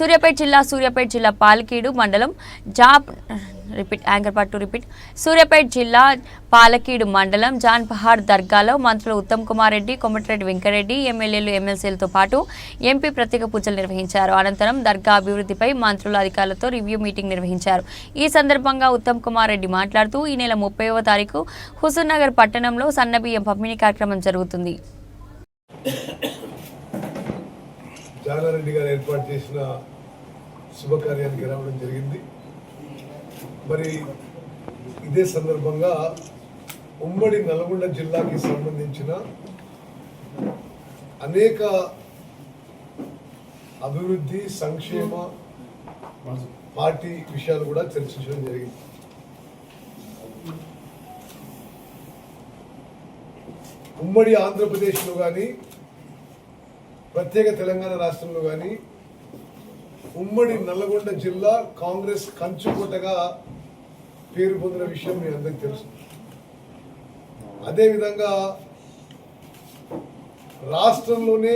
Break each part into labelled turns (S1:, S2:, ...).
S1: సూర్యాపేట జిల్లా సూర్యాపేట జిల్లా పాలకీడు మండలం job repeat anchor part two repeat. Suryapet జిల్లా పాలకీడు మండలం జాన్ పహాడ్ దర్గాలో మంత్రులు ఉత్తమ్ కుమార్ రెడ్డి కొమటిరెడ్డి వెంకరెడ్డి ఎమ్మెల్యేలు ఎమ్మెల్సీలతో పాటు ఎంపీ ప్రత్యేక పూజలు నిర్వహించారు. అనంతరం దర్గా అభివృద్ధిపై మంత్రుల అధికారులతో రివ్యూ మీటింగ్ నిర్వహించారు. ఈ సందర్భంగా ఉత్తమ్ కుమార్ రెడ్డి మాట్లాడుతూ ఈ నెల ముప్పైవ తారీఖు హుజూర్ నగర్ పట్టణంలో సన్నబియ్యం పంపిణీ కార్యక్రమం జరుగుతుంది.
S2: జానారెడ్డి గారు ఏర్పాటు చేసిన శుభకార్యానికి రావడం జరిగింది. మరి ఇదే సందర్భంగా ఉమ్మడి నల్గొండ జిల్లాకి సంబంధించిన అనేక అభివృద్ధి సంక్షేమ పార్టీ విషయాలు కూడా చర్చించడం జరిగింది. ఉమ్మడి ఆంధ్రప్రదేశ్లో కానీ ప్రత్యేక తెలంగాణ రాష్ట్రంలో కానీ ఉమ్మడి నల్లగొండ జిల్లా కాంగ్రెస్ కంచుకోటగా పేరు పొందిన విషయం మీ అందరికీ తెలుసు. అదేవిధంగా రాష్ట్రంలోనే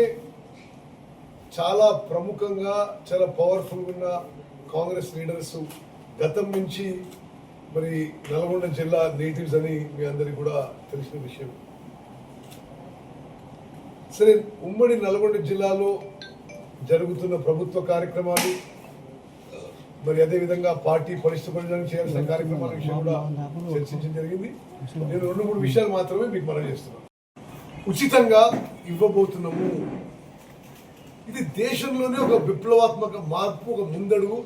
S2: చాలా ప్రముఖంగా చాలా పవర్ఫుల్ ఉన్న కాంగ్రెస్ లీడర్స్ గతం నుంచి మరి నల్గొండ జిల్లా నేటివ్స్ అని మీ అందరికీ కూడా తెలిసిన విషయం. సరే ఉమ్మడి నల్గొండ జిల్లాలో జరుగుతున్న ప్రభుత్వ కార్యక్రమాలు మరి అదేవిధంగా పార్టీ పరిస్థితులను చేయాల్సిన కార్యక్రమాల విషయం కూడా చర్చించడం జరిగింది. నేను రెండు మూడు విషయాలు మాత్రమే మీకు మనం చేస్తున్నాను ఉచితంగా ఇవ్వబోతున్నాము. ఇది దేశంలోనే ఒక విప్లవాత్మక మార్పు ఒక ముందడుగు.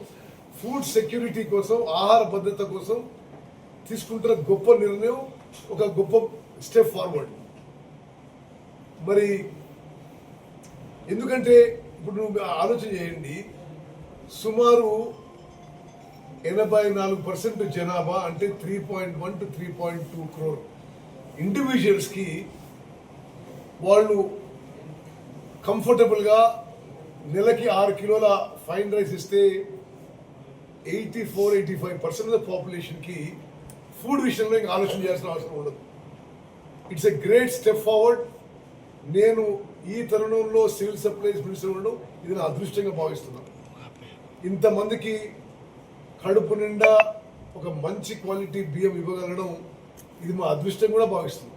S2: ఫుడ్ సెక్యూరిటీ కోసం ఆహార భద్రత కోసం తీసుకుంటున్న గొప్ప నిర్ణయం ఒక గొప్ప స్టెప్ ఫార్వర్డ్. మరి ఎందుకంటే ఇప్పుడు నువ్వు ఆలోచన చేయండి. సుమారు ఎనభై నాలుగు పర్సెంట్ జనాభా అంటే three point one two three point two crore ఇండివిజువల్స్కి వాళ్ళు కంఫర్టబుల్గా నెలకి ఆరు కిలోల ఫైన్ రైస్ ఇస్తే eighty four eighty five percent of పాపులేషన్కి food విషయంలో ఇంకా ఆలోచన చేయాల్సిన అవసరం ఉండదు. It's a great step forward నేను ఈ తరుణంలో సివిల్ సప్లైస్ మినిస్టర్ ఉండడం ఇది నా అదృష్టంగా భావిస్తున్నాను ఇంతమందికి కడుపు నిండా ఒక మంచి క్వాలిటీ బియ్యం ఇవ్వగలగడం ఇది మా అదృష్టం కూడా భావిస్తున్నాం.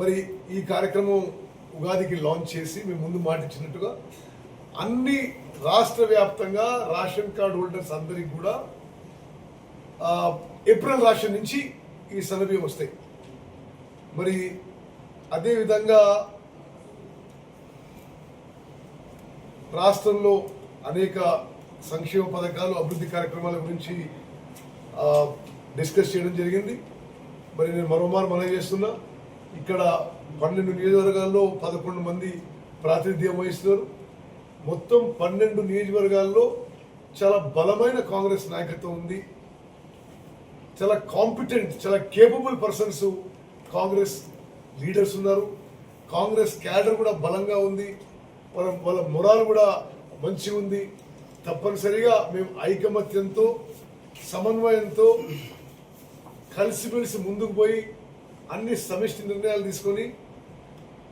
S2: మరి ఈ కార్యక్రమం ఉగాదికి లాంచ్ చేసి మేము ముందు మాటిచ్చినట్టుగా అన్ని రాష్ట్ర వ్యాప్తంగా రేషన్ కార్డు హోల్డర్స్ అందరికి కూడా ఏప్రిల్ రాష్ట్రం నుంచి ఈ సన్నబియ్యం వస్తాయి. మరి అదేవిధంగా రాష్ట్రంలో అనేక సంక్షేమ పథకాలు అభివృద్ధి కార్యక్రమాల గురించి డిస్కస్ చేయడం జరిగింది. మరి నేను మరోమారు మనం చేస్తున్నా ఇక్కడ పన్నెండు నియోజకవర్గాల్లో పదకొండు మంది ప్రాతినిధ్యం వహిస్తున్నారు. మొత్తం పన్నెండు నియోజకవర్గాల్లో చాలా బలమైన కాంగ్రెస్ నాయకత్వం ఉంది. చాలా కాంపిటెంట్ చాలా కేపబుల్ పర్సన్స్ కాంగ్రెస్ లీడర్స్ ఉన్నారు. కాంగ్రెస్ క్యాడర్ కూడా బలంగా ఉంది. వాళ్ళ వాళ్ళ మొరాల్ కూడా మంచిగా ఉంది. తప్పనిసరిగా మేము ఐకమత్యంతో సమన్వయంతో కలిసిమెలిసి ముందుకు పోయి అన్ని సమిష్టి నిర్ణయాలు తీసుకొని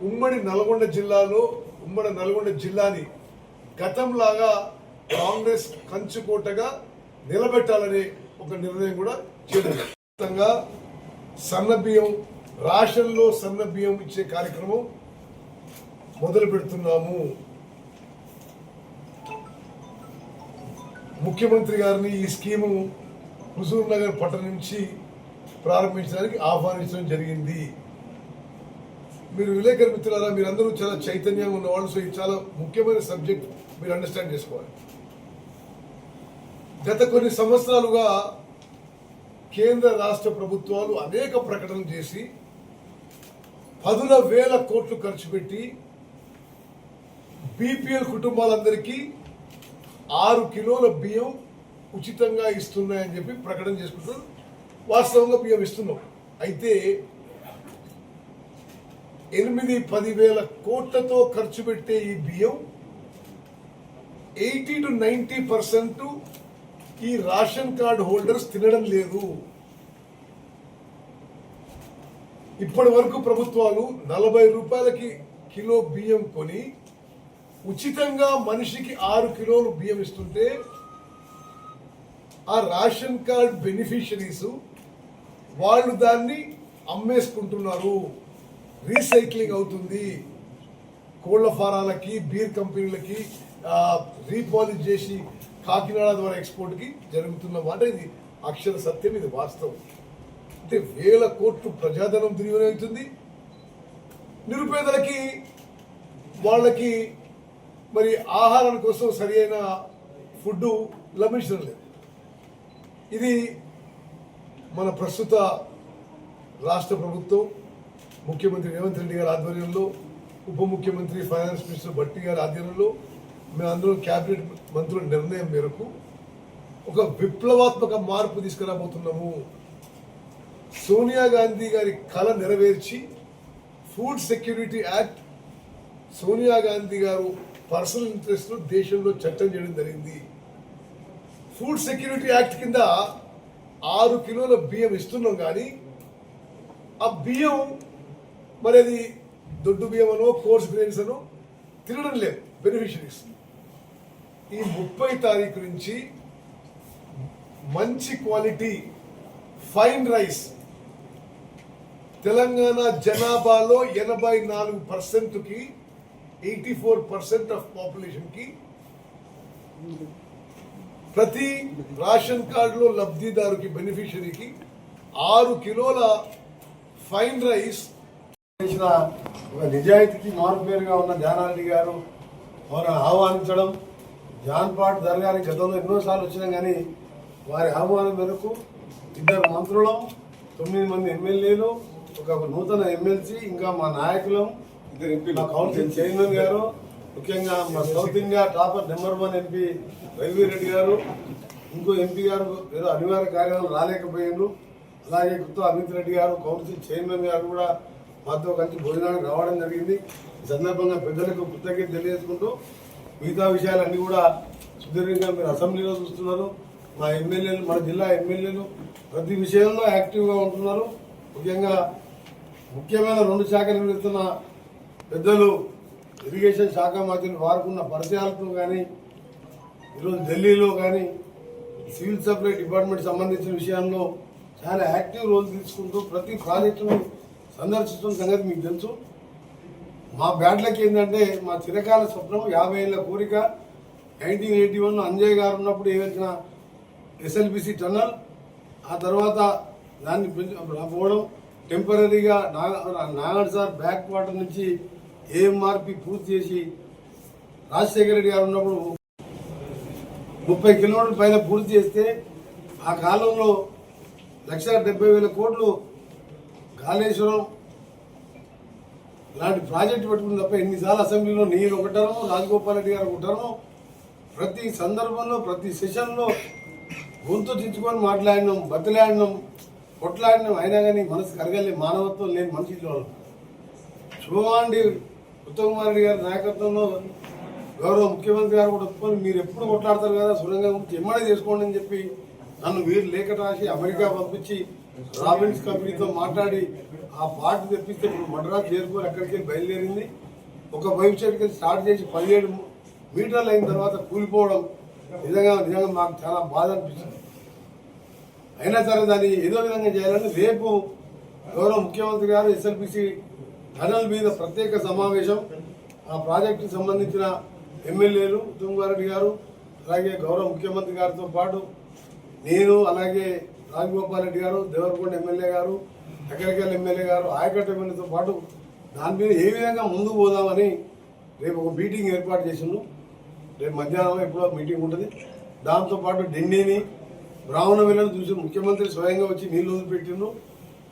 S2: ఉమ్మడి నల్గొండ జిల్లాలో ఉమ్మడి నల్గొండ జిల్లాని గతంలాగా కాంగ్రెస్ కంచుకోటగా నిలబెట్టాలనే ఒక నిర్ణయం కూడా చేయడం మొత్తంగా సన్న బియ్యం రాషన్లో సన్న బియ్యం ఇచ్చే కార్యక్రమం మొదలు పెడుతున్నాము. ముఖ్యమంత్రి గారిని ఈ స్కీము హుజూర్ నగర్ పట్టణం నుంచి ప్రారంభించడానికి ఆహ్వానించడం జరిగింది. మీరు విలేకరు మిత్రులారా మీరందరూ చాలా చైతన్యంగా ఉన్నవాళ్ళు సో ఇది చాలా ముఖ్యమైన సబ్జెక్ట్ మీరు అండర్స్టాండ్ చేసుకోవాలి. గత కొన్ని సంవత్సరాలుగా కేంద్ర రాష్ట్ర ప్రభుత్వాలు అనేక ప్రకటనలు చేసి పదుల వేల కోట్లు ఖర్చు పెట్టి బీపీఎల్ కుటుంబాలందరికీ ఆరు కిలోల బియ్యం ఉచితంగా ఇస్తున్నాయని చెప్పి ప్రకటన చేసుకుంటున్నారు వాస్తవంగా బియ్యం ఇస్తున్నాం. అయితే ఎనిమిది పదివేల కోట్లతో ఖర్చు పెట్టే ఈ బియ్యం ఎయిటీ టు నైంటీ పర్సెంట్ ఈ రేషన్ కార్డు హోల్డర్స్ తినడం లేదు. ఇప్పటి వరకు ప్రభుత్వాలు నలభై రూపాయలకి కిలో బియ్యం కొని ఉచితంగా మనిషికి ఆరు కిలోలు బియ్యం ఇస్తుంటే ఆ రేషన్ కార్డ్ బెనిఫిషరీస్ వాళ్ళు దాన్ని అమ్మేసుకుంటున్నారు. రీసైక్లింగ్ అవుతుంది. కోళ్ళ ఫారాలకి బీర్ కంపెనీలకి రీపాలిష్ చేసి కాకినాడ ద్వారా ఎక్స్పోర్ట్కి జరుగుతున్న మాట ఇది అక్షర సత్యం ఇది వాస్తవం. అంటే వేల కోట్లు ప్రజాధనం దుర్వినియోగం అవుతుంది. నిరుపేదలకి వాళ్ళకి మరి ఆహారం కోసం సరి అయిన ఫుడ్ లభించడం లేదు. ఇది మన ప్రస్తుత రాష్ట్ర ప్రభుత్వం ముఖ్యమంత్రి రేవంత్ రెడ్డి గారి ఆధ్వర్యంలో ఉప ముఖ్యమంత్రి ఫైనాన్స్ మినిస్టర్ భట్టి గారి ఆధ్వర్యంలో మేమందరం క్యాబినెట్ మంత్రుల నిర్ణయం మేరకు ఒక విప్లవాత్మక మార్పు తీసుకురాబోతున్నాము. సోనియా గాంధీ గారి కళ నెరవేర్చి food security act Sonia Gandhi గారు పర్సనల్ ఇంట్రెస్ట్ దేశంలో చట్టం చేయడం జరిగింది. ఫుడ్ సెక్యూరిటీ యాక్ట్ కింద ఆరు కిలోల బియ్యం ఇస్తున్నాం కానీ ఆ బియ్యం మరి అది దొడ్డు బియ్యం అనో కోర్స్ గ్రెయిన్స్ అనో తినడం లేదు బెనిఫిషరీస్ ఈ ముప్పై తారీఖు నుంచి మంచి క్వాలిటీ ఫైన్ రైస్ తెలంగాణ జనాభాలో ఎనభై నాలుగు పర్సెంట్కి ఎయిటీ ఫోర్ పర్సెంట్ ఆఫ్ పాపులేషన్కి ప్రతి రేషన్ కార్డులో లబ్ధిదారుకి బెనిఫిషరీకి ఆరు కిలోల ఫైన్ రైస్
S3: చేసిన ఒక నిజాయితీకి మారుపేరుగా ఉన్న జానారెడ్డి గారు వారిని ఆహ్వానించడం జాన్పాట్ దర్గాని గతంలో ఎన్నోసార్లు వచ్చినాం కానీ వారి ఆహ్వానం మేరకు ఇద్దరు మంత్రులు తొమ్మిది మంది ఎమ్మెల్యేలు ఒక నూతన ఎమ్మెల్సీ ఇంకా మా నాయకులం మా కౌన్సిల్ చైర్మన్ గారు ముఖ్యంగా మా south India topper number one MP Raghuveer Reddy గారు ఇంకో ఎంపీ గారు ఏదో అనివార్య కార్యాలయం రాలేకపోయారు అలాగే కొత్త అమిత్ రెడ్డి గారు కౌన్సిల్ చైర్మన్ గారు కూడా మాతో కలిసి భోజనానికి రావడం జరిగింది. ఈ సందర్భంగా పెద్దలకు కృతజ్ఞత తెలియజేసుకుంటూ మిగతా విషయాలన్నీ కూడా సుదీర్ఘంగా మీరు అసెంబ్లీలో చూస్తున్నారు. మా ఎమ్మెల్యేలు మన జిల్లా ఎమ్మెల్యేలు ప్రతి విషయంలో యాక్టివ్గా ఉంటున్నారు. ముఖ్యంగా ముఖ్యమైన రెండు శాఖలు నిర్వహిస్తున్న పెద్దలు ఇరిగేషన్ శాఖ మంత్రులు వారుకున్న పరిచయాలతో కానీ ఈరోజు ఢిల్లీలో కానీ సివిల్ సప్లై డిపార్ట్మెంట్ సంబంధించిన విషయంలో చాలా యాక్టివ్ రోల్ తీసుకుంటూ ప్రతి ప్రాజెక్టును సందర్శిస్తున్న సంగతి మీకు తెలుసు. మా బ్యాడ్లకి ఏంటంటే మా చిరకాల స్వప్నం యాభై ఏళ్ళ కోరిక నైన్టీన్ ఎయిటీ వన్ అంజయ్ గారు ఉన్నప్పుడు ఏవైనా ఎస్ఎల్బిసి టన్నల్ ఆ తర్వాత దాన్ని పెంచు పోవడం టెంపరీగా నాగడ్ సార్ బ్యాక్ వాటర్ నుంచి ఏఎంఆర్పి పూర్తి చేసి రాజశేఖర రెడ్డి గారు ఉన్నప్పుడు ముప్పై కిలోమీటర్ల పైన పూర్తి చేస్తే ఆ కాలంలో లక్ష డెబ్బై వేల కోట్లు కాళేశ్వరం ఇలాంటి ప్రాజెక్టు పెట్టుకుని తప్ప ఎన్నిసార్లు అసెంబ్లీలో నేను ఒకటాను రాజగోపాల్ రెడ్డి గారు ఒకటరము ప్రతి సందర్భంలో ప్రతి సెషన్లో గొంతు తెచ్చుకొని మాట్లాడినాం బతిలాడినాం. కొట్లాడిన. అయినా కానీ మనసు కరగలే. మానవత్వం లేని మనిషిలో శుభమాండి ఉత్తమ్ కుమార్ రెడ్డి గారి నాయకత్వంలో గౌరవ ముఖ్యమంత్రి గారు కూడా ఒప్పుకొని మీరు ఎప్పుడు కొట్లాడతారు కదా? సురంగం గురించి ఎమ్మడే చేసుకోండి అని చెప్పి నన్ను వీరు లేఖ రాసి అమెరికా పంపించి రాబిన్స్ కంపెనీతో మాట్లాడి ఆ పార్టీ తెప్పిస్తే ఇప్పుడు మద్రాసు చేరుకొని అక్కడికి వెళ్ళి బయలుదేరింది. ఒక వెబ్సైట్కి స్టార్ట్ చేసి పదిహేడు మీటర్లు అయిన తర్వాత కూలిపోవడం నిజంగా నిజంగా మాకు చాలా బాధ అనిపించింది అయినా సరే దాన్ని ఏదో విధంగా చేయాలని రేపు గౌరవ ముఖ్యమంత్రి గారు ఎస్ఎల్పిసి టనల్ మీద ప్రత్యేక సమావేశం. ఆ ప్రాజెక్టుకి సంబంధించిన ఎమ్మెల్యేలు ఉత్తమ్గారెడ్డి గారు అలాగే గౌరవ ముఖ్యమంత్రి గారితో పాటు నేను అలాగే రాజగోపాల్ రెడ్డి గారు దేవరకొండ ఎమ్మెల్యే గారు ఎక్కడికెళ్ళ ఎమ్మెల్యే గారు ఆయకట్ట ఎమ్మెల్యేతో పాటు దాని మీద ఏ విధంగా ముందుకు పోదామని రేపు ఒక మీటింగ్ ఏర్పాటు చేసిండు. రేపు మధ్యాహ్నం ఎప్పుడో మీటింగ్ ఉంటుంది. దాంతోపాటు ఢిల్లీని బ్రాహ్మణ విలను చూసి ముఖ్యమంత్రి స్వయంగా వచ్చి నీళ్ళు వదిలిపెట్టిండు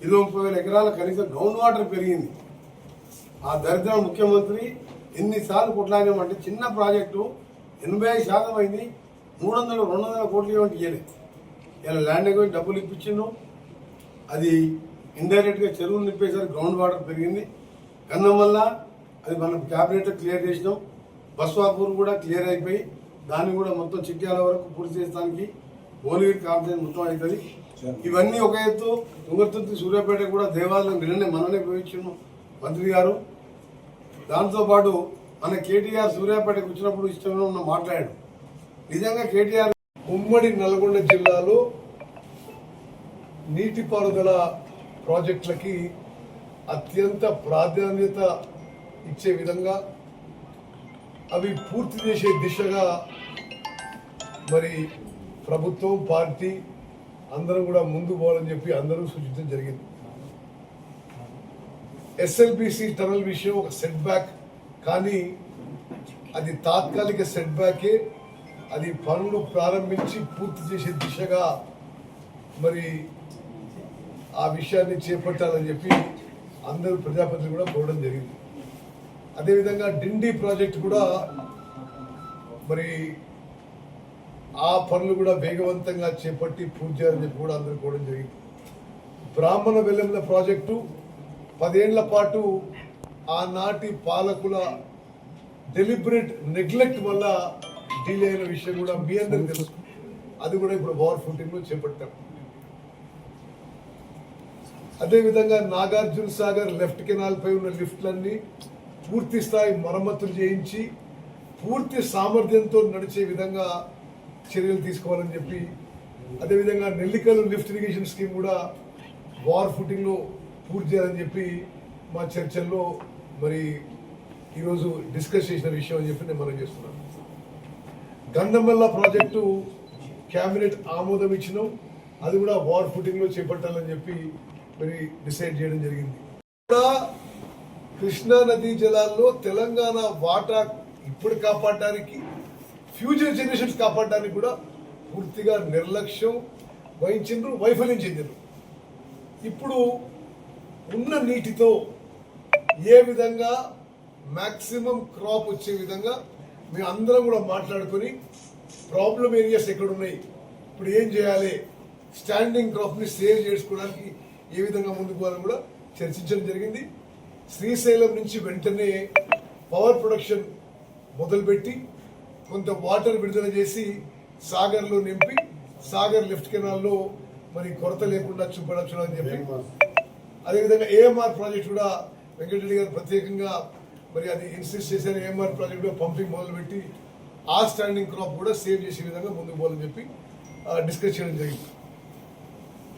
S3: ఇరవై ముప్పై వేల ఎకరాల కనీసం గ్రౌండ్ వాటర్ పెరిగింది. ఆ దరిద్ర ముఖ్యమంత్రి ఎన్నిసార్లు కొట్లాడినామంటే చిన్న ప్రాజెక్టు ఎనభై ఐదు శాతం అయింది. మూడు వందలు రెండు వందల కోట్లు ఇవ్వండి ఇవ్వలేదు ఇలా ల్యాండ్ ఎక్వైరీ డబ్బులు ఇప్పించిండు అది ఇండైరెక్ట్గా చెరువులు నింపేసరికి గ్రౌండ్ వాటర్ పెరిగింది. కన్నం వల్ల అది మనం క్యాబినెట్ క్లియర్ చేసినాం. బస్వాపూర్ కూడా క్లియర్ అయిపోయి దాన్ని కూడా మొత్తం చిట్యాల వరకు పూర్తి చేసడానికి భువనగిరి కాన్ఫరెన్స్ మొత్తం అవుతుంది. ఇవన్నీ ఒక ఎత్తు తుంగతుర్తి సూర్యాపేట కూడా దేవాలయం నిన్ననే మననే పోయించాము మంత్రి గారు. దాంతోపాటు మన కేటీఆర్ సూర్యాపేటకు వచ్చినప్పుడు ఇష్టంగా ఉన్న మాట్లాడాడు. నిజంగా కేటీఆర్
S2: ఉమ్మడి నల్గొండ జిల్లాలో నీటిపారుదల ప్రాజెక్టులకి అత్యంత ప్రాధాన్యత ఇచ్చే విధంగా అవి పూర్తి చేసే దిశగా మరి ప్రభుత్వం పార్టీ అందరం కూడా ముందు పోవాలని చెప్పి అందరూ సూచించడం జరిగింది. ఎస్ఎల్బిసి టనల్ విషయం ఒక సెట్ బ్యాక్ కానీ అది తాత్కాలిక సెట్ బ్యాకే అది పనులు ప్రారంభించి పూర్తి చేసే దిశగా మరి ఆ విషయాన్ని చేపట్టాలని చెప్పి అందరూ ప్రజాపతి కూడా కోరడం జరిగింది. అదేవిధంగా డిండి ప్రాజెక్ట్ కూడా మరి ఆ పనులు కూడా వేగవంతంగా చేపట్టి పూర్తి చేయాలని చెప్పి కూడా అందరూ జరిగింది. బ్రాహ్మణ వెల్లెంల ప్రాజెక్టు పదేళ్ళ పాటు ఆనాటి పాలకుల డెలిబరేట్ నెగ్లెక్ట్ వల్ల డిలే అయిన విషయం కూడా మీ అందరికి తెలుసు. అది కూడా ఇప్పుడు పవర్ ఫుటింగ్లో చేపట్టాం. అదేవిధంగా నాగార్జున సాగర్ లెఫ్ట్ కెనాల్ పై ఉన్న లిఫ్ట్లన్నీ పూర్తి స్థాయి మరమ్మతులు చేయించి పూర్తి సామర్థ్యంతో నడిచే విధంగా చర్యలు తీసుకోవాలని చెప్పి అదేవిధంగా నెల్లికల్ లిఫ్ట్ ఇరిగేషన్ స్కీమ్ కూడా వార్ ఫుటింగ్లో పూర్తి చేయాలని చెప్పి మా చర్చల్లో మరి ఈరోజు డిస్కస్ చేసిన విషయం అని చెప్పి నేను మనం చేస్తున్నాను గంధమల్ల ప్రాజెక్టు క్యాబినెట్ ఆమోదం ఇచ్చినాం. అది కూడా వార్ ఫుటింగ్లో చేపట్టాలని చెప్పి మరి డిసైడ్ చేయడం జరిగింది. కూడా కృష్ణా నదీ జలాల్లో తెలంగాణ వాటా ఇప్పుడు కాపాడడానికి ఫ్యూచర్ జనరేషన్స్ కాపాడడానికి కూడా పూర్తిగా నిర్లక్ష్యం వహించిండ్రు వైఫల్యం చెందిండ్రు ఇప్పుడు ఉన్న నీటితో ఏ విధంగా మ్యాక్సిమం క్రాప్ వచ్చే విధంగా మేము అందరం కూడా మాట్లాడుకొని ప్రాబ్లం ఏరియాస్ ఎక్కడ ఉన్నాయి ఇప్పుడు ఏం చేయాలి స్టాండింగ్ క్రాప్ని సేవ్ చేసుకోవడానికి ఏ విధంగా ముందుకు పోవాలని కూడా చర్చించడం జరిగింది. శ్రీశైలం నుంచి వెంటనే పవర్ ప్రొడక్షన్ మొదలుపెట్టి కొంత వాటర్ విడుదల చేసి సాగర్లో నింపి సాగర్ లెఫ్ట్ కెనాల్లో మరి కొరత లేకుండా చూపడచ్చు అని చెప్పి. అదేవిధంగా ఏఎంఆర్ ప్రాజెక్ట్ కూడా వెంకటరెడ్డి గారు ప్రత్యేకంగా మరి అది ఇన్సిస్ట్ చేశారు. ఏఎంఆర్ ప్రాజెక్ట్ కూడా పంపింగ్ మొదలుపెట్టి ఆ స్టాండింగ్ క్రాప్ కూడా సేవ్ చేసే విధంగా ముందుకు పోవాలని చెప్పి డిస్కస్ చేయడం జరిగింది.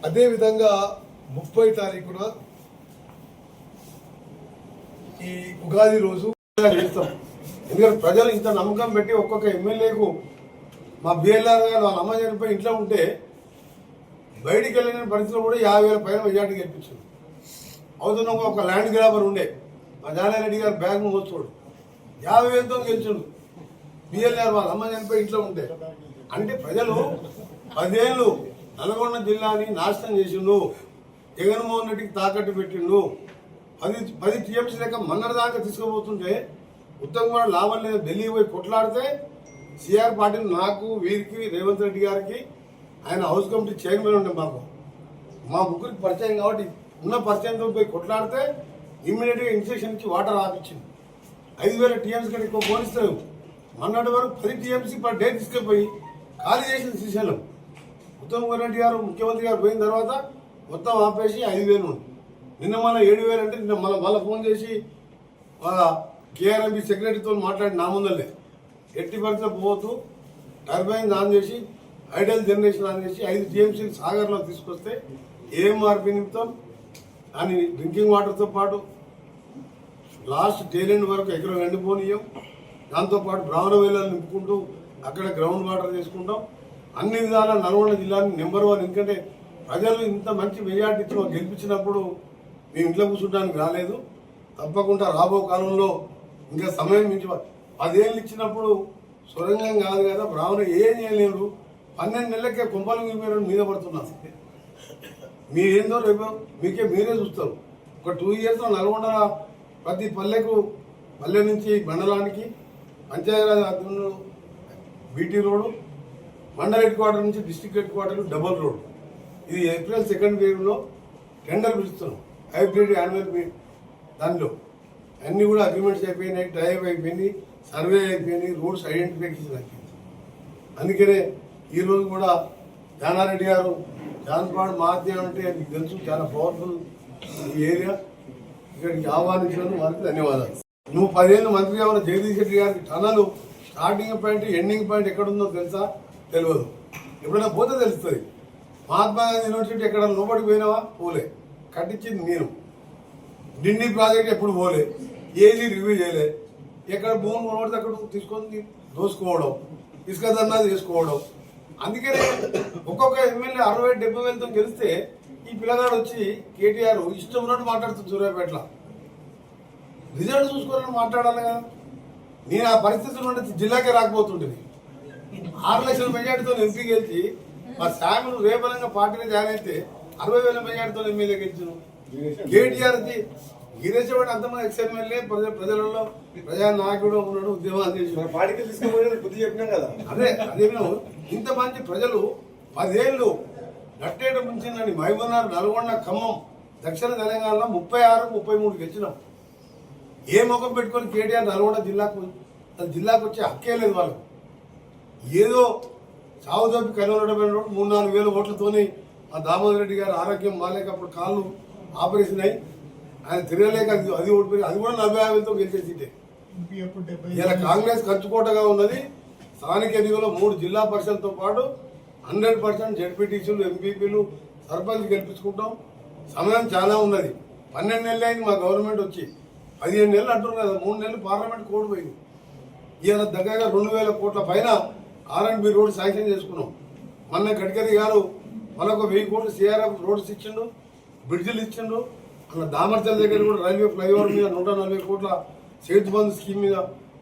S2: అదేవిధంగా ముప్పై తారీఖున ఈ ఉగాది రోజు
S3: చేస్తాం. ఎందుకంటే ప్రజలు ఇంత నమ్మకం పెట్టి ఒక్కొక్క ఎమ్మెల్యేకు మా బిఎల్ఆర్ గారు వాళ్ళ అమ్మ చనిపోయి ఇంట్లో ఉంటే బయటికి వెళ్ళిన పరిస్థితిలో కూడా యాభై వేల పైన మెజార్టీ గెలిపించింది అవుతున్న ఒక ల్యాండ్ గ్రాబర్ ఉండే. మా జానారెడ్డి గారు బ్యాంక్ మోస్తాడు యాభై వేలతో గెలిచిండు. బిఎల్ఆర్ వాళ్ళ అమ్మ చనిపోయి ఇంట్లో ఉంటే అంటే ప్రజలు పదేళ్ళు నల్గొండ జిల్లాని నాశనం చేసిండు. జగన్మోహన్ రెడ్డికి తాకట్టు పెట్టిండు. పది పది టీఎంసీ లెక్క మన్నర దాకా తీసుకుపోతుంటే ఉత్తమ్ కుమార్ లాభం లేదు ఢిల్లీ పోయి కొట్లాడితే సిఆర్ పాటిల్ నాకు వీరికి రేవంత్ రెడ్డి గారికి ఆయన హౌస్ కమిటీ చైర్మన్ ఉండే మాకు. మా ముగ్గురికి పరిచయం కాబట్టి ఉన్న పరిచయంతో పోయి కొట్లాడితే ఇమ్మీడియట్గా ఇన్స్ట్రక్షన్ ఇచ్చి వాటర్ ఆపించింది. ఐదు వేల టీఎంసీ కంటే ఎక్కువ పోలిస్తారు మొన్నటి వరకు పది టీఎంసీ పర్ డే తీసుకుపోయి ఖాళీ చేసిన శ్రీశైలం. ఉత్తమ్ కుమార్ రెడ్డి గారు ముఖ్యమంత్రి గారు పోయిన తర్వాత మొత్తం ఆపేసి ఐదు వేలు ఉంది. నిన్న మన ఏడు వేలు అంటే నిన్న మళ్ళీ మళ్ళీ ఫోన్ చేసి వాళ్ళ కేఆర్ఎంబి సెక్రటరీతో మాట్లాడి నా ముందలే ఎట్టి పరిస్థితి పోవద్దు. టర్బైన్ ఆన్ చేసి ఐడల్ జనరేషన్ ఆన్ చేసి ఐదు టీఎంసీ సాగర్లో తీసుకొస్తే ఏఎంఆర్పి నిమిత్తం? దాని డ్రింకింగ్ వాటర్తో పాటు లాస్ట్ టేలెండ్ వరకు ఎక్కడ ఎండిపోనీయం దాంతోపాటు బ్రాహ్మణ వేలాలు నింపుకుంటూ అక్కడ గ్రౌండ్ వాటర్ చేసుకుంటాం. అన్ని విధాల నల్గొండ జిల్లాని నెంబర్ వన్. ఎందుకంటే ప్రజలు ఇంత మంచి మెజార్టీతో గెలిపించినప్పుడు మేము ఇంట్లో కూర్చుంటానికి రాలేదు. తప్పకుండా రాబో కాలంలో ఇంకా సమయం మించి పదేళ్ళు ఇచ్చినప్పుడు సొరంగం కాదు కదా బ్రాహ్మణ ఏం చేయలేరు పన్నెండు నెలలకే కుంభాలు మీరు మీద పడుతున్నారు మీరేందో రేపు మీకే మీరే చూస్తారు. ఒక టూ ఇయర్స్ నల్గొండ ప్రతి పల్లెకు పల్లె నుంచి మండలానికి పంచాయతీరాజ్ బీటీ రోడ్డు మండల హెడ్ క్వార్టర్ నుంచి district head quarter double road ఇది ఏప్రిల్ సెకండ్ వేవ్లో టెండర్ పిలుస్తున్నాం. హైబ్రిడ్ యాన్యువల్ మీ దానిలో. అన్నీ కూడా అగ్రిమెంట్స్ అయిపోయినాయి డ్రైవ్ అయిపోయింది సర్వే అయిపోయింది రోడ్స్ ఐడెంటిఫికేషన్ అయిపోయింది. అందుకనే ఈరోజు కూడా జానారెడ్డి గారు జాన్పాడు మాధ్యం అంటే మీకు తెలుసు చాలా పవర్ఫుల్ ఈ ఏరియా ఇక్కడికి ఆహ్వానించినందుకు వారికి ధన్యవాదాలు. నువ్వు పదిహేను మంత్రిగా ఉన్న జగదీష్ రెడ్డి గారికి tunnel starting point ending point ఎక్కడుందో తెలుసా? తెలియదు. ఎప్పుడైనా పోతే తెలుస్తుంది. మహాత్మా గాంధీ యూనివర్సిటీ ఎక్కడ లోపలికి పోయినావా? పోలే. కట్టించింది నేను. డిండి ప్రాజెక్ట్ ఎప్పుడు పోలే. ఏది రివ్యూ చేయలే. ఎక్కడ భూమి కొనబడితే అక్కడ తీసుకొని దోసుకోవడం ఇసుక దందా చేసుకోవడం. అందుకనే ఒక్కొక్క ఎమ్మెల్యే అరవై డెబ్బై వేలతో గెలిస్తే ఈ పిల్లగాడు వచ్చి కేటీఆర్ ఇష్టం ఉన్నట్టు మాట్లాడుతుంది సూర్యాపేటలో. రిజల్ట్ చూసుకోవాలని మాట్లాడాలి కదా. నేను ఆ పరిస్థితులు ఉంటే జిల్లాకే రాకపోతుండేది ఆరు లక్షల మెజార్టీతో ఎంపీ గెలిచి మా శామిలు రేపలంగా పార్టీలో జాయిన్ అయితే అరవై వేల మెజార్టీతో ఎమ్మెల్యే గెలిచాను కేటీఆర్ గిరీశవాడు అంతమంది ఎక్స్ ఎమ్మెల్యే ప్రజ ప్రజలలో ప్రజా నాయకుడు ఉన్నాడు
S4: మన పార్టీకి తీసుకుపోయేది బుద్ధి చెప్పినాం కదా.
S3: అదే అదే మేము ఇంతమంది ప్రజలు పదేళ్ళు నట్టేట ముంచిందని మహబూబ్నగర్ నల్గొండ ఖమ్మం దక్షిణ తెలంగాణలో ముప్పై ఆరు ముప్పై మూడు గెలిచినాం. ఏ ముఖం పెట్టుకొని కేటీఆర్ నల్గొండ జిల్లాకు జిల్లాకు వచ్చే హక్కే లేదు వాళ్ళకు. ఏదో చావు తప్పి కనుగొనడం మూడు నాలుగు వేల ఓట్లతోని మా దామోదర్ రెడ్డి గారు ఆరోగ్యం బాగాలేక అప్పుడు కాళ్ళు ఆపరేషన్ అయ్యి ఆయన తిరగలేక అది అది ఓడిపోయి అది కూడా నలభై యాభై వేలతో ఇలా కాంగ్రెస్ కంచుకోటగా ఉన్నది. స్థానిక ఎన్నికల్లో మూడు జిల్లా పరిషత్తో పాటు హండ్రెడ్ పర్సెంట్ జడ్పీటీసీలు ఎంపీపీలు సర్పంచ్ గెలిపించుకుంటాం. సమయం చాలా ఉన్నది. పన్నెండు నెలలు అయింది మా గవర్నమెంట్ వచ్చి. పదిహేను నెలలు అంటున్నారు కదా మూడు నెలలు పార్లమెంట్ కోడిపోయింది ఈయన దగ్గరగా రెండు వేల కోట్ల పైన ఆర్ఎండ్బి రోడ్ శాంక్షన్ చేసుకున్నాం. మొన్న గడ్కరీ గారు మనకు వెయ్యి కోట్లు సిఆర్ఎఫ్ రోడ్స్ ఇచ్చిండు బ్రిడ్జిలు ఇచ్చిండు. అక్కడ దామర్చల్ దగ్గర కూడా రైల్వే ఫ్లైఓవర్ మీద నూట నలభై కోట్ల సేతు బంధు స్కీమ్ మీద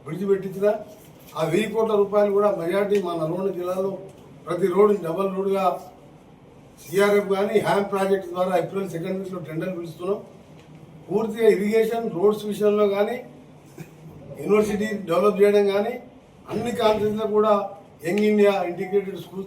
S3: బ్రిడ్జ్ పెట్టించిన ఆ వెయ్యి కోట్ల రూపాయలు కూడా మెజార్టీ మా నల్గొండ జిల్లాలో ప్రతి రోడ్డు డబల్ రోడ్డుగా సిఆర్ఎఫ్ కానీ హ్యామ్ ప్రాజెక్ట్ ద్వారా ఏప్రిల్ సెకండ్ వీక్లో టెండర్ పిలుస్తున్నాం. పూర్తిగా ఇరిగేషన్ రోడ్స్ విషయంలో కానీ యూనివర్సిటీ డెవలప్ చేయడం కానీ అన్ని కాన్ఫరెన్స్లో కూడా యంగ్ ఇండియా ఇంటిగ్రేటెడ్ స్కూల్స్